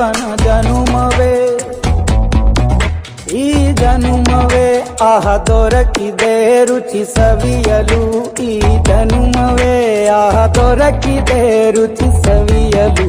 ಜೀವನ ಜನುಮವೇ ಈ ಜನುಮವೇ ಆಹ ದೊರಕಿದೆ ರುಚಿ ಸವಿಯಲು ಈ ಜನುಮವೇ ಆಹ ದೊರಕಿದೆ ರುಚಿ ಸವಿಯಲು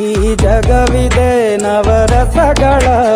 ಈ ಜಗವಿದೆ ನವರಸಗಳ ಉಣಬಡಿ